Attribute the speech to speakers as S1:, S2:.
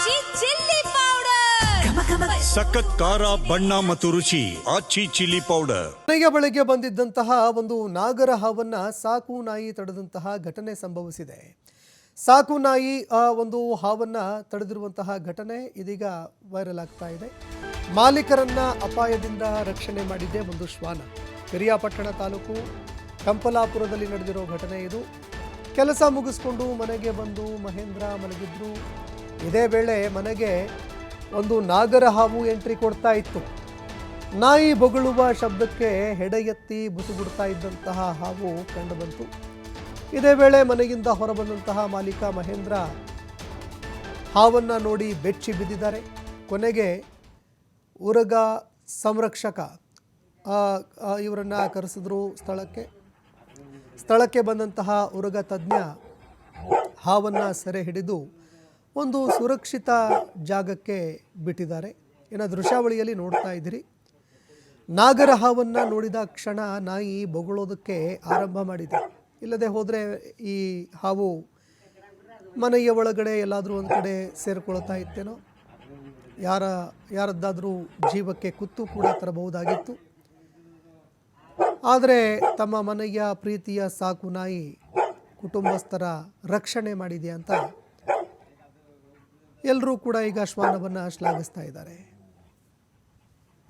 S1: ಆಚಿ chilli powder.
S2: ಸಖತ್ ಖಾರ ಬಣ್ಣ ಮತ್ತು ರುಚಿ ಆಚಿ ಚಿಲ್ಲಿ ಪೌಡರ್.
S3: ಮನೆಗೆ ಬೆಳಗ್ಗೆ ಬಂದಿದ್ದಂತಹ ಒಂದು ನಾಗರ ಹಾವನ್ನ ಸಾಕು ನಾಯಿ ತಡೆದಂತಹ ಘಟನೆ ಸಂಭವಿಸಿದೆ. ಸಾಕು ನಾಯಿ ಆ ಒಂದು ಹಾವನ್ನ ತಡೆದಿರುವಂತಹ ಘಟನೆ ಇದೀಗ ವೈರಲ್ ಆಗ್ತಾ ಇದೆ. ಮಾಲೀಕರನ್ನ ಅಪಾಯದಿಂದ ರಕ್ಷಣೆ ಮಾಡಿದ್ದೆ ಒಂದು ಶ್ವಾನ. ಪಿರಿಯಾಪಟ್ಟಣ ತಾಲೂಕು ಕಂಪಲಾಪುರದಲ್ಲಿ ನಡೆದಿರೋ ಘಟನೆ ಇದು. ಕೆಲಸ ಮುಗಿಸ್ಕೊಂಡು ಮನೆಗೆ ಬಂದು ಮಹೇಂದ್ರ ಮಲಗಿದ್ರು. ಇದೇ ವೇಳೆ ಮನೆಗೆ ಒಂದು ನಾಗರ ಹಾವು ಎಂಟ್ರಿ ಕೊಡ್ತಾ ಇತ್ತು. ನಾಯಿ ಬೊಗಳುವ ಶಬ್ದಕ್ಕೆ ಹೆಡೆ ಎತ್ತಿ ಬುಸುಗುಡ್ತಾ ಇದ್ದಂತಹ ಹಾವು ಕಂಡುಬಂತು. ಇದೇ ವೇಳೆ ಮನೆಯಿಂದ ಹೊರಬಂದಂತಹ ಮಾಲೀಕ ಮಹೇಂದ್ರ ಹಾವನ್ನು ನೋಡಿ ಬೆಚ್ಚಿ ಬಿದ್ದಿದ್ದಾರೆ. ಕೊನೆಗೆ ಉರಗ ಸಂರಕ್ಷಕ ಇವರನ್ನು ಕರೆಸಿದ್ರು ಸ್ಥಳಕ್ಕೆ. ಸ್ಥಳಕ್ಕೆ ಬಂದಂತಹ ಉರಗ ತಜ್ಞ ಹಾವನ್ನು ಸೆರೆ ಹಿಡಿದು ಒಂದು ಸುರಕ್ಷಿತ ಜಾಗಕ್ಕೆ ಬಿಟ್ಟಿದ್ದಾರೆ. ಇನ್ನು ದೃಶ್ಯಾವಳಿಯಲ್ಲಿ ನೋಡ್ತಾ ಇದ್ದೀರಿ. ನಾಗರ ಹಾವನ್ನು ನೋಡಿದ ಕ್ಷಣ ನಾಯಿ ಬೊಗಳೋದಕ್ಕೆ ಆರಂಭ ಮಾಡಿದೆ. ಇಲ್ಲದೆ ಹೋದರೆ ಈ ಹಾವು ಮನೆಯ ಒಳಗಡೆ ಎಲ್ಲಾದರೂ ಒಂದು ಕಡೆ ಸೇರಿಕೊಳ್ತಾ ಇತ್ತೇನೋ. ಯಾರ, ಯಾರದ್ದಾದರೂ ಜೀವಕ್ಕೆ ಕುತ್ತು ಕೂಡ ತರಬಹುದಾಗಿತ್ತು. ಆದರೆ ತಮ್ಮ ಮನೆಯ ಪ್ರೀತಿಯ ಸಾಕು ನಾಯಿ ಕುಟುಂಬಸ್ಥರ ರಕ್ಷಣೆ ಮಾಡಿದೆ ಅಂತ ಎಲ್ಲರೂ ಕೂಡ ಈಗ ಶ್ವಾನವನ್ನು ಶ್ಲಾಘಿಸ್ತಾ ಇದ್ದಾರೆ.